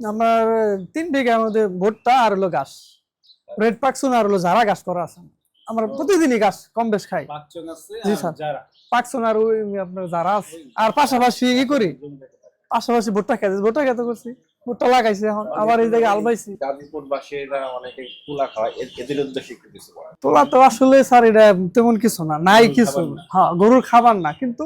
আমার তিন বিঘার মধ্যে ভুট্টা আর হলো ঘাস। রেড পাকসুন আর হলো যারা ঘাস করা আছে। আমরা প্রতিদিনই ঘাস কম বেশ খাই। জি, স্যার। পাকসুন আর ওই আপনার যারা আছে। আর পাশাপাশি ই করি। পাশাপাশি ভুট্টা খেতে ভুট্টা খেতে করছি। ভুট্টা লাগাইছি এখন। আবার এই জায়গায় আলবাইছি গাজীপুর বাসীরা অনেকে তুলা খাওয়ায়। এদের উদ্দেশ্যে একটু কিছু বলেন। তোলা তো আসলে স্যার এটা তেমন কিছু না নাই কিছু। হ্যাঁ গরুর খাবার না। কিন্তু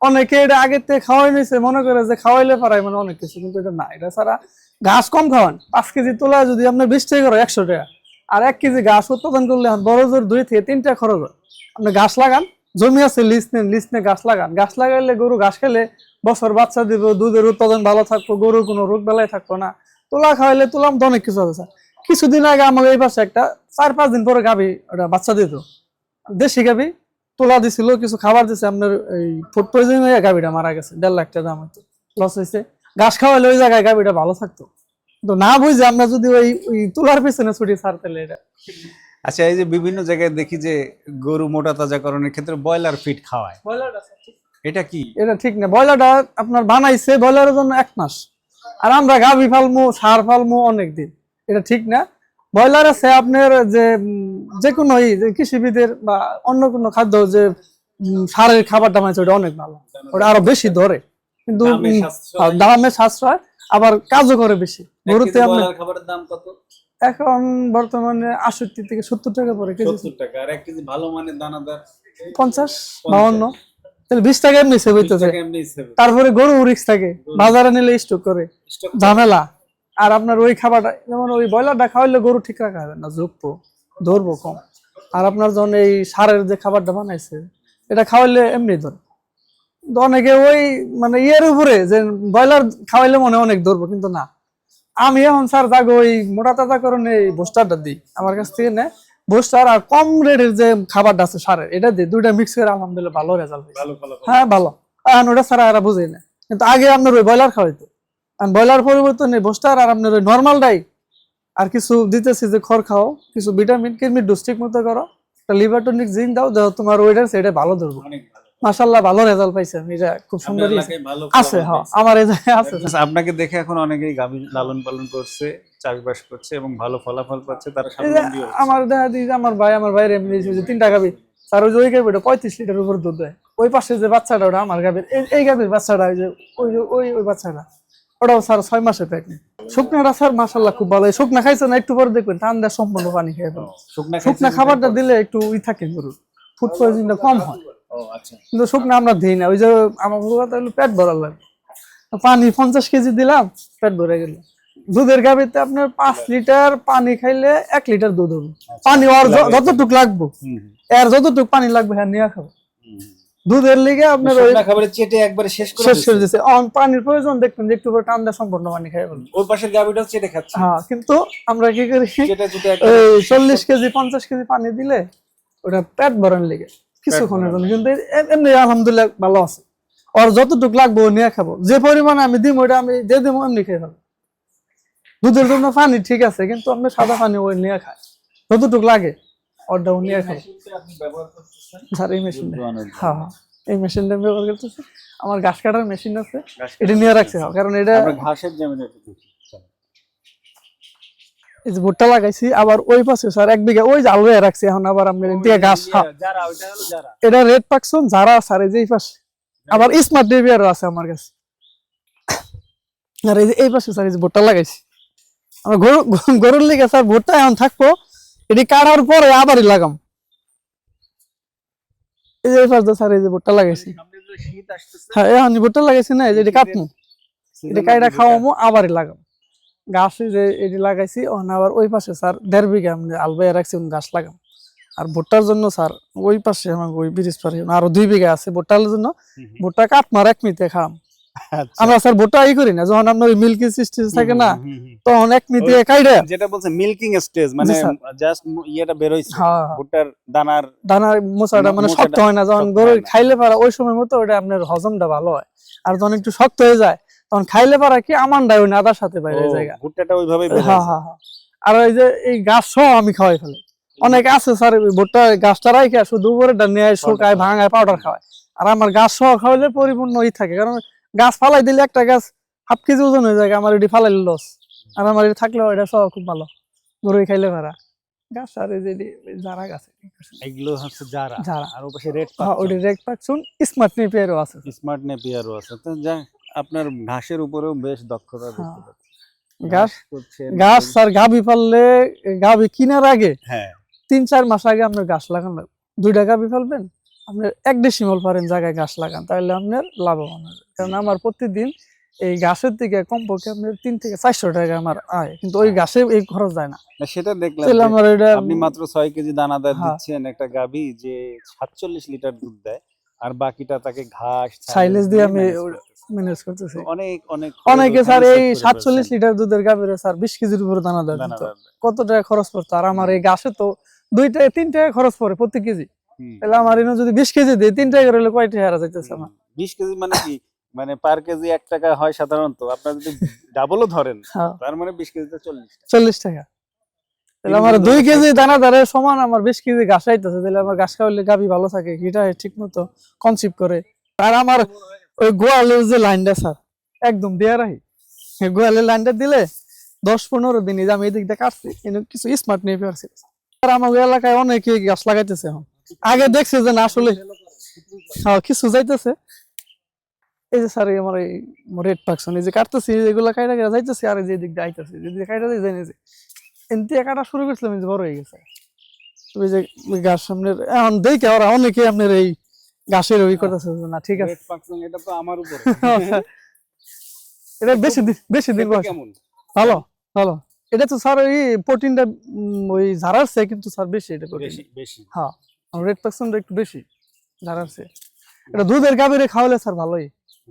অনেকে এটা আগের থেকে খাওয়াই নিছে মনে করে যে খাওয়াইলে পারাই মানে অনেক কিছু কিন্তু এটা না এটা ছাড়া ঘাস কম খাওয়ান। পাঁচ কেজি তোলা যদি আপনার বিশ টাকা করে, একশো টাকা। আর এক কেজি ঘাস উৎপাদন করলে বড় জোর দুই থেকে তিনটা খরচ হয়। আপনি ঘাস লাগান, জমি আছে, লিস্ট নেন, লিস্ট নিয়ে গাছ লাগান। গাছ লাগাইলে গরু ঘাস খেলে বছর বাচ্চা দিব, দুধের উৎপাদন ভালো থাকব, গরুর কোনো রোগ বেলায় থাকব না। তোলা খাওয়াইলে তোলাম তো অনেক কিছু আছে, স্যার। কিছুদিন আগে আমাকে এই পাশে একটা চার পাঁচ দিন পরে গাবি ওটা বাচ্চা দিত। দেশি গাবি তোলা দিছিল, কিছু খাবার দিছে, আপনার এই ফুড পয়জন হয়ে গাবিটা মারা গেছে, দেড় লাখ টাকা দাম হতো লস হয়েছে ঘাস খাওয়াইলে ওই জায়গায় গাবিটা ভালো থাকতো। তো না বুঝে আমরা যদি ওই ওই তোলার পেছনে ছুটি ছাড় তাহলে এটা। আচ্ছা এই যে বিভিন্ন জায়গায় দেখি যে গরু মোটা তাজাকরণের ক্ষেত্রে ব্রয়লার ফিট খাওয়ায়। এটা কি? এটা ঠিক না ব্রয়লারটা আপনার বানাইছে ব্রয়লারের জন্য এক মাস। আর আমরা গাভি ফালমু সার ফালমু অনেক দিন। এটা ঠিক না। ব্রয়লার আছে আপনার যে যে কোনো এই যে কৃষিবিদের বা অন্য কোনো খাদ্য যে সারের খাবারটা বানাইছে ওটা অনেক ভালো। ওটা আরও বেশি ধরে। কিন্তু দামে সাশ্রয়। আবার কাজও করে বেশি। গরুতে আপনার খাবারের দাম কত? এখন বর্তমানে আষট্টি থেকে সত্তর টাকা পরে কেজি। সত্তর টাকা আর এক কেজি ভালো মানের দানাদার? পঞ্চাশ বাউন্ন। তাহলে বিশ টাকা এমনি সেভ হইতেছে। তারপরে গরু রিক্স থাকে। বাজারে নিলে স্টক করে। ঝামেলা। আর আপনার ওই খাবারটা যেমন ওই ব্রয়লারটা খাওয়াইলে গরু ঠিক রাখা যাবে না ঝুঁকবো ধরবো কম। আর আপনার যখন এই সারের যে খাবারটা বানাইছে এটা খাওয়াইলে এমনি ধরে। অনেকে ওই মানে ইয়ের উপরে যে ব্রয়লার খাওয়াইলে মনে অনেক ধরবো কিন্তু না। আমি এখন স্যার যাগো ওই মোটা তাজা কারণে এই বোস্টারটা দিই। আমার কাছ থেকে নেয় বোস্টার আর কম রেটের যে খাবারটা আছে সারের এটা দিই। দুইটা মিক্স করে আলহামদুলিল্লাহ ভালো রেজাল্ট ভালো। হ্যাঁ ভালো। এখন ওটা ছাড়া এরা বুঝে না। কিন্তু আগে আপনার ওই ব্রয়লার খাওয়াইতো। আর ব্রয়লার পরিবর্তনে বোস্টার আর আপনার ওই নর্মালটাই আর কিছু দিতেছি যে খড় খাও কিছু ভিটামিন কিডনির ডোজ ঠিক মতো করো। একটা লিভার টনিক জিঙ্ক দাও দেখো তোমার ওয়েটার সেটা ভালো ধরবো অনেক ভালো। মাশাল্লাহ ভালো রেজাল্ট পাইছে এটা খুব সুন্দর আছে হ্যাঁ আমার আছে। আপনাকে দেখে এখন অনেকেই গাভী লালন পালন করছে চাষবাস করছে এবং ভালো ফলাফল পাচ্ছে তারা। আমার দেখা দিই আমার ভাই আমার ভাইয়ের এমনি যে তিনটা গাবি তার ওই ওই গাবিটা পঁয়ত্রিশ লিটার উপর দুধ দেয়। ওই পাশে যে বাচ্চাটা ওটা আমার গাবির এই- গাবির বাচ্চাটা ওই যে ওই ওই ওই বাচ্চাটা ওটাও স্যার ছয় মাসে প্রেগনেন্ট শুকনাটা স্যার মাসাল্লাহ খুব ভালো। শুকনা খাইছে না একটু পরে দেখবেন ঠান দেয় সম্পূর্ণ পানি খেয়ে শুকনা শুকনা খাবারটা দিলে একটু ই থাকে গরুর। ফুড পয়জনটা কম হয়। কিন্তু শুকনা আমরা দিই না ওই যে আমার কথা হলো পেট ভরা লাগে। পানি পঞ্চাশ কেজি দিলাম পেট ভরে গেল। দুধের গাবিতে আপনার পাঁচ লিটার পানি খাইলে এক লিটার দুধ হবে। পানি ওর য- যতটুক লাগবে। এর যতটুক পানি লাগবে হ্যাঁ নিয়ে খাব। দুধের লিগে আপনার খাবারের চেটে একবারে শেষ করে শেষ করে। দিচ্ছে অন পানির প্রয়োজন দেখবেন একটু করে দেয় সম্পূর্ণ পানি খাই ফেলবে। ওই পাশের গাভীটা চেটে খাচ্ছে। হ্যাঁ কিন্তু আমরা কি করি? চল্লিশ কেজি পঞ্চাশ কেজি পানি দিলে ওটা পেট ভরান লেগে। কিছুক্ষণের জন্য কিন্তু এমনি আলহামদুলিল্লাহ ভালো আছে। ওর যতটুক লাগবে ও নিয়ে খাব। যে পরিমাণে আমি দিম ওটা আমি যে দিব এমনি খেয়ে খাব দুধের জন্য পানি ঠিক আছে কিন্তু আমি সাদা পানি ওই নিয়ে খায় যতটুক লাগে ও নিয়ে খাব। স্যার এই জন্য। হ্যাঁ হ্যাঁ। এই মেশিনটা আমি ব্যবহার করতেছি। আমার ঘাস কাটার মেশিন আছে। এটা নিয়ে রাখছি কারণ এটা ঘাসের দেখি। এই যে ভুট্টা লাগাইছি আবার ওই পাশে স্যার এক বিঘা ওই যে আলু রাখছি এখন আবার আমি দিয়ে ঘাস হ্যাঁ যারা ওইটা হলো যারা। এটা রেড পাকসন যারা স্যার এই যে এই পাশে। আবার স্মার্ট ডেভিয়ারও আছে আমার কাছে। আর এই যে এই পাশে স্যার এই যে ভুট্টা লাগাইছি। আমার গরু গরু- গরুর লিগে স্যার ভুট্টা এখন থাকব এটি কাটার পরে আবারই লাগাম। এই যে এই পাশে স্যার এই যে ভুট্টা লাগাইছি। সামনে যে শীত আসতেছে হ্যাঁ এখন ভুট্টা লাগাইছি না এই যে এটি কাটমু। এটা কাইটা খাওয়ামো আবারই লাগাম। গাছ যে এটি লাগাইছি ওখানে আবার ওই পাশে স্যার দেড় বিঘা আমি আলবাই রাখছি গাছ লাগাম। আর ভুট্টার জন্য স্যার ওই পাশে আমার ওই ব্রিজ পারে আরও দুই বিঘা আছে ভুট্টার জন্য। ভুট্টা কাট মার এক মিনিটে খাম। আচ্ছা। আমরা স্যার ভুট্টা ই করি না যখন আপনার ওই মিল্কি সিস্টেম থাকে না। তখন এক মিনিটে কাইডা যেটা বলছে মিল্কিং স্টেজ মানে। জাস্ট ইয়েটা বেরোইছে। হ্যাঁ। ভুট্টার দানার দানার মোচাটা মানে শক্ত হয় না যখন গরু খাইলে পারা ওই সময় মতো ওটা আপনার হজমটা ভালো হয়। আর যখন একটু শক্ত হয়ে যায় তখন খাইলে পারা কি আমানটা ওই নাদার সাথে বাইরে জায়গা। ভুট্টাটা ওইভাবেই হ্যাঁ হ্যাঁ হ্যাঁ। আর ওই যে এই গাছ সহ আমি খাওয়াই ফেলে। অনেকে আছে স্যার ভুট্টা গাছটা রাখে শুধু উপরে নিয়ে শুকায় ভাঙায় পাউডার খাওয়ায়। আর আমার গাছ সহ খাওয়াইলে পরিপূর্ণ ই থাকে কারণ গাছ ফালাই দিলে একটা গাছ হাফ কেজি ওজন হয়ে যায় আমার এটি ফালাইলে লস আর আমার এটা থাকলেও এটা সব খুব ভালো গরুই খাইলে পারা। গাছ আর এই যে যারা গাছ এগুলো হচ্ছে যারা। যারা। আর ওপাশে রেড হ্যাঁ ওটি রেক পাচ্ছুন স্মার্ট নেপিয়ারও আছে। স্মার্ট নেপিয়ারও আছে। তো যা আপনার ঘাসের উপরেও বেশ দক্ষতা হ্যাঁ। করছেন, গাছ আর গাভি পাললে গাভি কেনার আগে হ্যাঁ। তিন চার মাস আগে আপনার গাছ লাগান। দুইটা গাভি ফেলবেন আপনার এক ডেসিমল পারেন জায়গায় গাছ লাগান তাহলে আপনার লাভবান হবে। কারণ আমার প্রতিদিন এই গাছের থেকে কমপক্ষে আপনার তিন থেকে চারশো টাকা আমার আয়। কিন্তু ওই গাছে এই খরচ যায় না। সেটা দেখলাম আমার এটা আপনি মাত্র ছয় কেজি দানাদার হ্যাঁ। দিচ্ছেন একটা গাভী যে সাতচল্লিশ লিটার দুধ দেয় আর বাকিটা তাকে ঘাস সাইলেজ দিয়ে আমি। ম্যানেজ করতেছি। অনেক অনেক অনেকে স্যার এই save করে সাতচল্লিশ ফেলছেন। লিটার দুধের গাভীরে স্যার বিশ কেজির উপরে দানা দেয়। কত টাকা খরচ পড়তো? আর আমার এই গাছে তো দুই টাকা তিন টাকা খরচ পড়ে প্রতি কেজি। তাহলে আমার এনে যদি বিশ কেজি দিই তিন টাকা করে কয় টাকা যাইতেছে আমার? বিশ কেজি মানে কি? মানে পার কেজি এক টাকা হয় সাধারণত। আপনার যদি ডাবলও ধরেন হ্যাঁ। তার মানে বিশ কেজিতে চল্লিশ টাকা। চল্লিশ টাকা। তাহলে আমার দুই কেজি দানা দারে সমান আমার বিশ কেজি ঘাস আইতেছে। তাহলে আমার ঘাস খাওয়ালে গাভি ভালো থাকে এটা ঠিক মতো কনসিভ করে। আর আমার ওই গোয়ালের যে লাইনটা, স্যার, একদম দেয়া এই গোয়ালের লাইনটা দিলে দশ পনেরো দিন যে আমি এদিক দিয়ে কাটছি, কিন্তু কিছু স্মার্ট নিয়ে পারছি আর আমার এলাকায় অনেকে গাছ লাগাইতেছে এখন। আগে দেখছে যে না, আসলে হ্যাঁ কিছু যাইতেছে। এই যে স্যার আমার এই রেড পাকশন এই যে কাটতেছি এগুলো কাইটা কাইটা যাইতেছি, আর যে এদিক দিয়ে আইতেছি যদি কাইটা যাই যে। এনতে কাটা শুরু করছিলাম যে বড় হয়ে গেছে। ওই যে গাছ সামনের, এখন দেখে ওরা অনেকে আপনার এই গাছের অভিজ্ঞতা না ঠিক আছে। এটা তো আমার উপরে। এটা বেশি দিন বেশি দিন বয়স। ভালো ভালো। এটা তো স্যার ওই প্রোটিনটা ওই ঝাড়ারছে কিন্তু স্যার বেশি এটা বেশি বেশি। হ্যাঁ রেড পার্সেন্টটা একটু বেশি ঝাড়ারছে এটা দুধের গাভীরে খাওয়ালে স্যার ভালোই।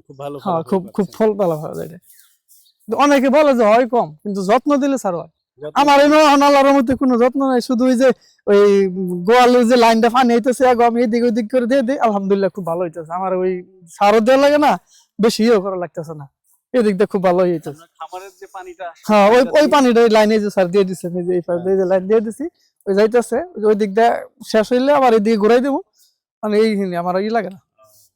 খুব ভালো হ্যাঁ খুব খুব ফল ভালো হয় এটা। অনেকে বলে যে হয় কম কিন্তু যত্ন দিলে স্যার হয়। আমার এনে অনালার মধ্যে কোনো যত্ন নাই শুধু ওই যে ওই গোয়ালের যে লাইনটা পানি হইতেছে আমি এদিক ওইদিক করে দিয়ে দিই আলহামদুলিল্লাহ খুব ভালো হইতেছে। আমার ওই সারও দেওয়া লাগে না বেশি ইয়েও করা লাগতেছে না। এদিক দিয়ে খুব ভালো হইতেছে হ্যাঁ ওই ওই পানিটা ওই লাইনে যে স্যার দিয়ে দিচ্ছে এই যে এই পাশ দিয়ে যে লাইন দিয়ে দিছি ওই যাইতেছে ওই দিক দিয়ে শেষ হইলে আবার এদিকে ঘুরাই দেবো। মানে এই আমার ই লাগে না।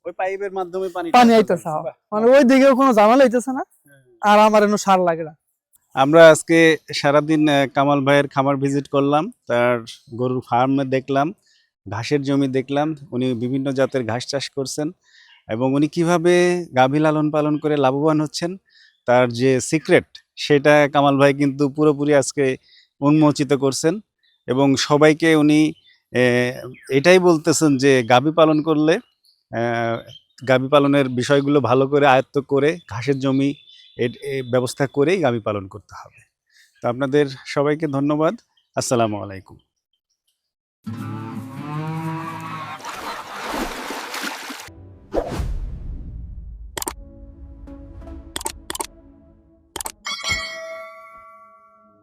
ওই পাইপের মাধ্যমে পানি পানি আইতেছে হ্যাঁ। মানে ওই দিকেও কোনো ঝামেলা হইতেছে না আর আমার এনে সার লাগে না। আমরা আজকে সারাদিন কামাল ভাইয়ের খামার ভিজিট করলাম, তার গরুর ফার্মে দেখলাম, ঘাসের জমি দেখলাম, উনি বিভিন্ন জাতের ঘাস চাষ করছেন এবং উনি কীভাবে গাভী লালন পালন করে লাভবান হচ্ছেন, তার যে সিক্রেট সেটা কামাল ভাই কিন্তু পুরোপুরি আজকে উন্মোচিত করছেন এবং সবাইকে উনি এটাই বলতেছেন যে গাভী পালন করলে গাভী পালনের বিষয়গুলো ভালো করে আয়ত্ত করে ঘাসের জমি ব্যবস্থা করেই গাভী পালন করতে হবে। তো আপনাদের সবাইকে ধন্যবাদ। আসসালামু আলাইকুম।